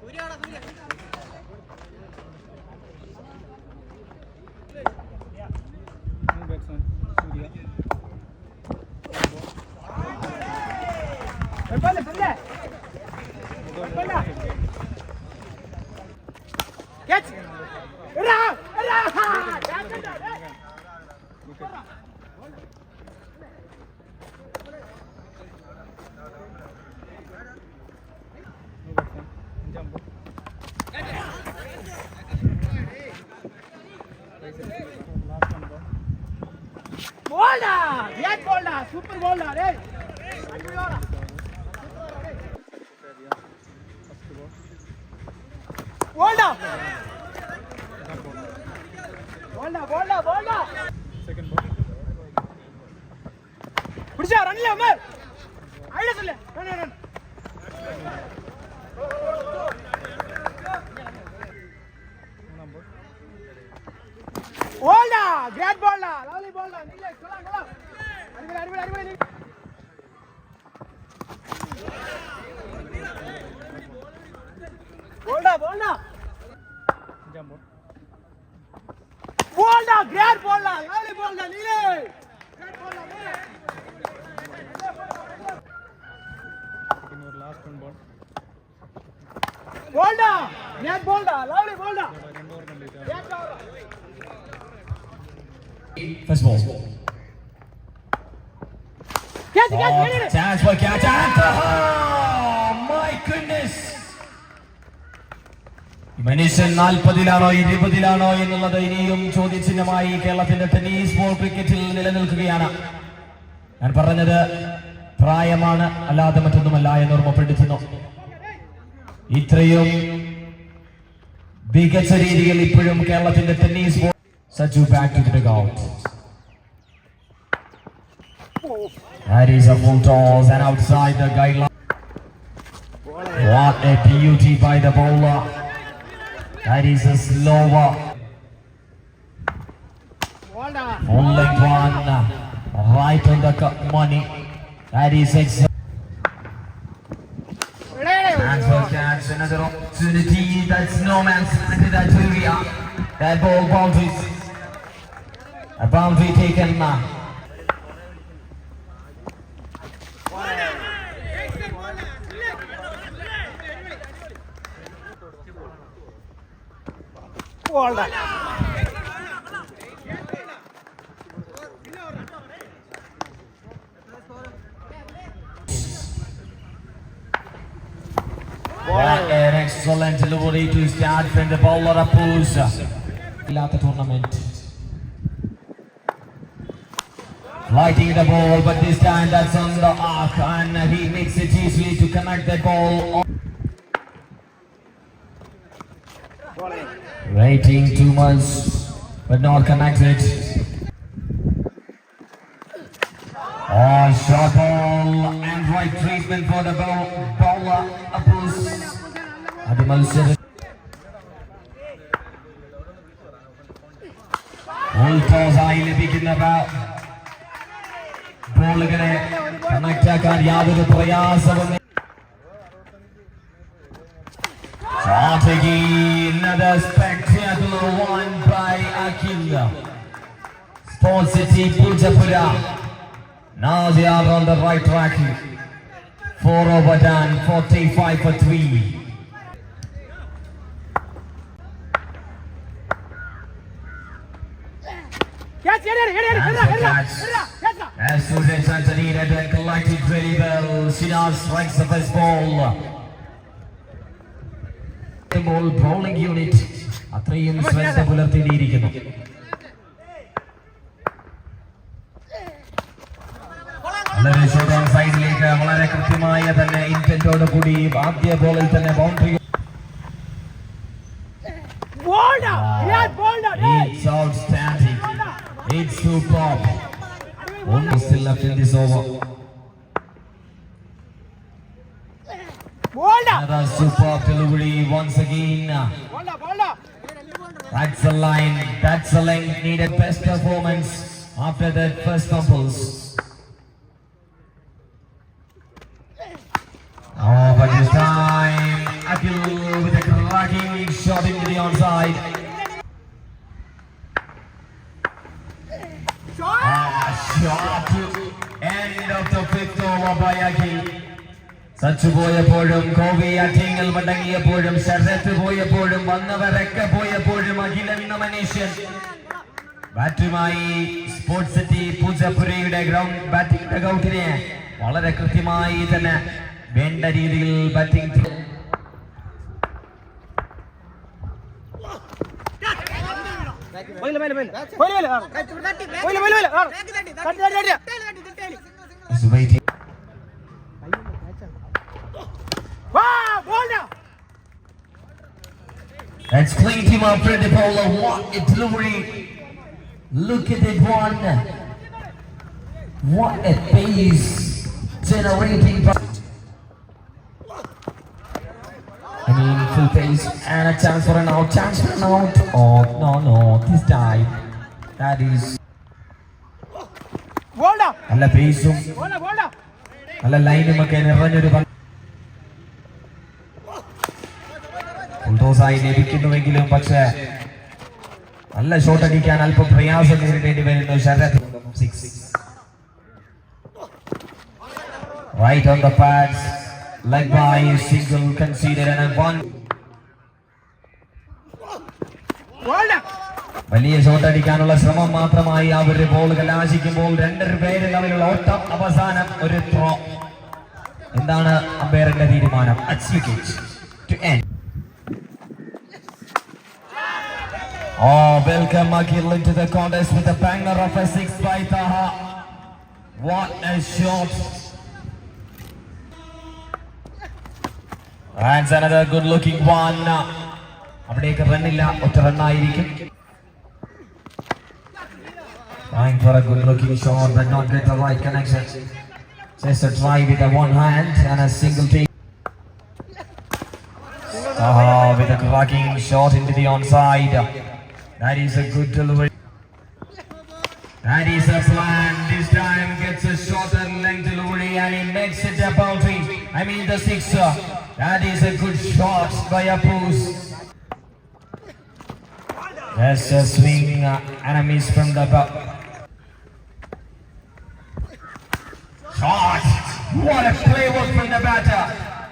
സൂര്യാണോ സൂര്യ கோல்டா ஏன் கோல்டா சூப்பர் கோல்டா டேய் அடிக்கடா போல்டா போல்டா போல்டா போல்டா செகண்ட் பால் பிடிச்சா ரன்ல அமர் ஐடியா சொல்லு ரன் ரன் போல்டா கிரேட் போல்டா லவ்லி போல்டா நீங்க சொல்லலாம் சொல்லலாம் அடிபடி அடிபடி அடிபடி போல்டா போல்டா amor. போல்டா கிரேட் போல்டா ஏழு போல்டா நீலே கிரேட் போல்டா இன்னொரு last one First ball. Catch, catch, catch it. Chance for catch. Oh, my goodness. മനുഷ്യൻ നാൽപ്പതിലാണോ ഇരുപതിലാണോ എന്നുള്ളത് ഇനിയും ചോദ്യചിഹ്നമായി കേരളത്തിന്റെ ടെന്നീസ് ബോൾ ക്രിക്കറ്റിൽ നിലനിൽക്കുകയാണ് ഞാൻ പറഞ്ഞത് പ്രായമാണ് അല്ലാതെ മറ്റൊന്നുമല്ല എന്ന് ഓർമ്മപ്പെടുത്തുന്നു ഇത്രയും മികച്ച രീതിയിൽ ഇപ്പോഴും കേരളത്തിന്റെ tennis ball Saju back to the out. What a beauty by the bowler. That is a slow walk. Only one right on the cup money. That is excellent. Transfer chance, another opportunity. That's no man's land in that area. That ball boundaries. A boundary taken. Uh, ബോൾഡാ What an excellent delivery to start from the bowler Apuz. ഇല്ലാത്ത tournament Lighting the ball, but this time that's on the arc, and he makes it easily to connect the ball. on- Rating too much, but not connected. Oh, short ball and right treatment for the bow- bowler Apuz. അത് മത്സര Full toss ആയി ലഭിക്കുന്ന ബോളുകളെ connect ആക്കാൻ യാതൊരു പ്രയാസവും Strategy, another spectacular one by Akila. Sport City Pujapura. Now they are on the right track. Four over done, 45 for three. As Susan Santanina collected very well, Sinar strikes the first ball. ഇപ്പോൾ bowling unit അത്രയും ശ്രദ്ധ പുലർത്തേണ്ടിയിരിക്കുന്നു വളരെ shot സൈഡിലേക്ക് വളരെ കൃത്യമായ തന്നെ ഇന്റന്റോട് കൂടി ആദ്യ ബോളിൽ തന്നെ boundary It's outstanding. It's superb. Almost still left in this over once again. That's the line. That's the length Needed best performance after that first fumbles. Oh, but this time, Akil with a cracking shot into the onside. Ah, shot end of the fifth over by Akil. Sachu പോയപ്പോഴും കോവി അറ്റിങ്ങൽ മടങ്ങിയപ്പോഴും ശരത്ത് പോയപ്പോഴും വന്നവരൊക്കെ പോയപ്പോഴും അഖിലെന്ന മനുഷ്യൻ ബാറ്റുമായി sports city പൂജപ്പുരയുടെ ground batting ഡഗൌട്ടിനെ വളരെ കൃത്യമായി തന്നെ വേണ്ട രീതിയിൽ ബാറ്റിംഗ് പോയില്ല Let's clean him up, Freddy Paula. What a delivery! Look at that one. What a pace generating. I mean, full pace and a chance for an out. Chance for an out. Oh, no, no. This time. That is. ബോൾഡാ നല്ല പേസും ബോൾഡാ ബോൾഡാ നല്ല ലൈനും ഒക്കെ നിറഞ്ഞൊരു ബുൾഡോസായി ലഭിക്കുന്നുവെങ്കിലും പക്ഷേ നല്ല shot അടിക്കാൻ അല്പം പ്രയാസം നേരിടേണ്ടി വരുന്നു Sarath. Six right on the pads leg by single conceded and one. വലിയ ഷോട്ട് അടിക്കാനുള്ള ശ്രമം മാത്രമായി അവർ ബോൾ കലാശിക്കുമ്പോൾ രണ്ടര പേര് തമ്മിലുള്ള ഓട്ടം അവസാനം ഒരു ത്രോ എന്താണ് അമ്പയറിന്റെ തീരുമാനം? Oh, welcome Akhil into the contest with a banger of a six by Taha. What a shot! And another good looking one. അവിടേക്ക് റണ്ണില്ല ഒറ്റ റണ്ണായിരിക്കും Trying for a good looking shot but not get the right connection. Just a try with a one hand and a single take. Ah, with a cracking shot into the onside. That is a good delivery. That is a plan. This time gets a shorter length delivery and he makes it a boundary. I mean the sixer. That is a good shot by Apus. That's a swing uh, a miss from the back. Shot! What a play was from the batter.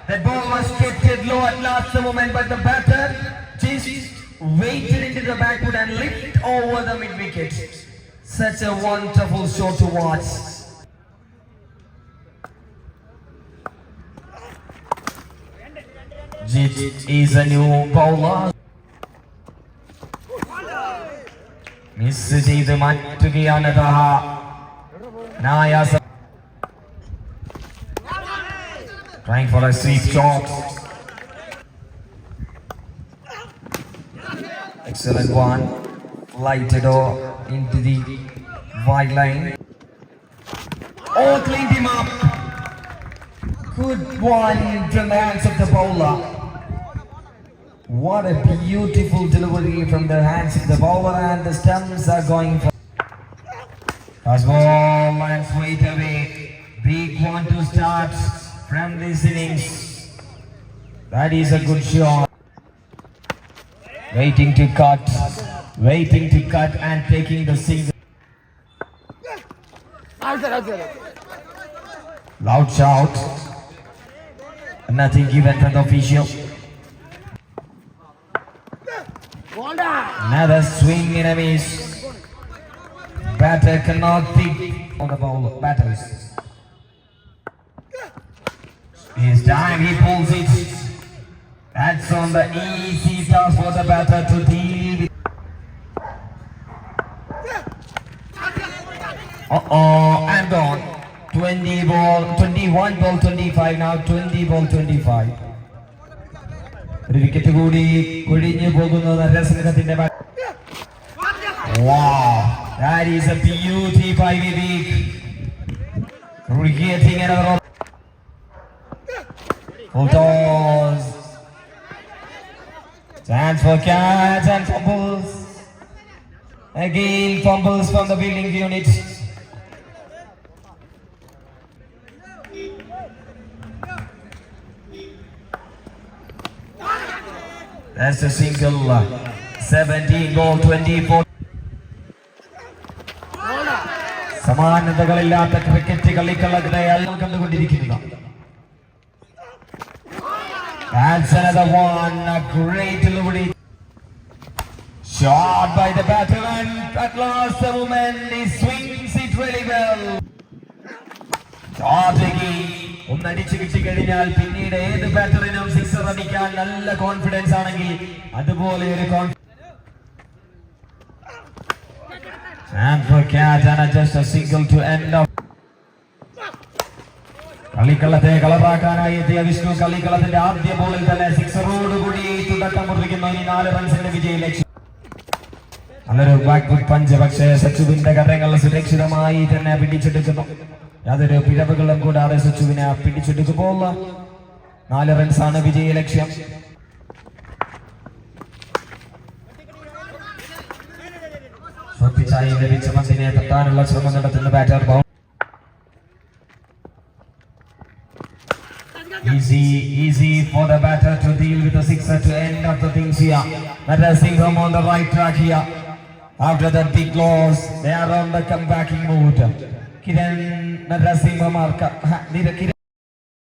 That ball was kept low at last moment, but the batter waited into the backward and lift over the mid wicket. Such a wonderful shot to watch. Jit is a new bowler. Miss ചെയ്ത് മാറ്റുകയാണ് ദഹ നായാസ Trying for a sweep shot. Excellent one. Lighted over into the wide line. Oh, cleaned him up. Good one the hands of the bowler. What a beautiful delivery from the hands of the bowler, and the stumps are going for. Toss ball and straight away. Big one to start from this innings. That is a good shot waiting to cut, waiting to cut and taking the single. Loud shout. Nothing given from the official. Another swing in a miss. Batter cannot pick on the ball. Batters. His time he pulls it. That's on the easy task for the batter to deal with. Uh oh, and gone. 20 ball, 21 ball, 25 now, 20 ball, 25. ഒരു wicket കൂടി കൊഴിഞ്ഞു പോകുന്ന നരസിംഹത്തിന്റെ Wow, that is a beauty by Vivek. Creating another full toss. Chance for catch and fumbles. Again, fumbles from the building unit. That's a single. uh, 17 goal, 24. സമാനതകളില്ലാത്ത cricket കളിക്കളങ്ങളെ അയാൾ കണ്ടുകൊണ്ടിരിക്കുന്നത് That's another one, a great delivery. Shot by the batter and at last the woman he swings it really well. Shot again. ഒന്നടിച്ചു കിട്ടിക്കഴിഞ്ഞാൽ പിന്നീട് ഏത് ബാറ്ററിനും sixer അടിക്കാൻ നല്ല confidence ആണെങ്കിൽ അതുപോലെ ഒരു confidence And for catch and just a single to end up. കളിക്കളത്തെ കളറാക്കാനായി എത്തിയ വിഷ്ണു കളിക്കളത്തിന്റെ ആദ്യ ബോളിൽ തന്നെ സിക്സറോട് കൂടി തുടക്കം കുറിക്കുന്നു. ഇനി നാല് റൺസിന്റെ വിജയ ലക്ഷ്യം. നല്ലൊരു ബാക്ക് ഫുട്ട് പഞ്ച് പക്ഷേ സച്ചുവിന്റെ കരങ്ങൾ സുരക്ഷിതമായി തന്നെ പിടിച്ചെടുക്കുന്നു. യാതൊരു പിഴവുകളും കൂടാതെ സച്ചുവിനെ പിടിച്ചെടുക്കുമ്പോൾ നാല് റൺസാണ് വിജയ ലക്ഷ്യം. ശ്രദ്ധിച്ചായി ലഭിച്ച പന്തിനെ തട്ടാനുള്ള ശ്രമം നടത്തുന്ന ബാറ്റർ ബൗ Easy, easy for the batter to deal with the sixer to end up the things here. Narasimham on the right track here. After that big loss, they are on the comebacking mood. Kiran Narasimham are, Kiran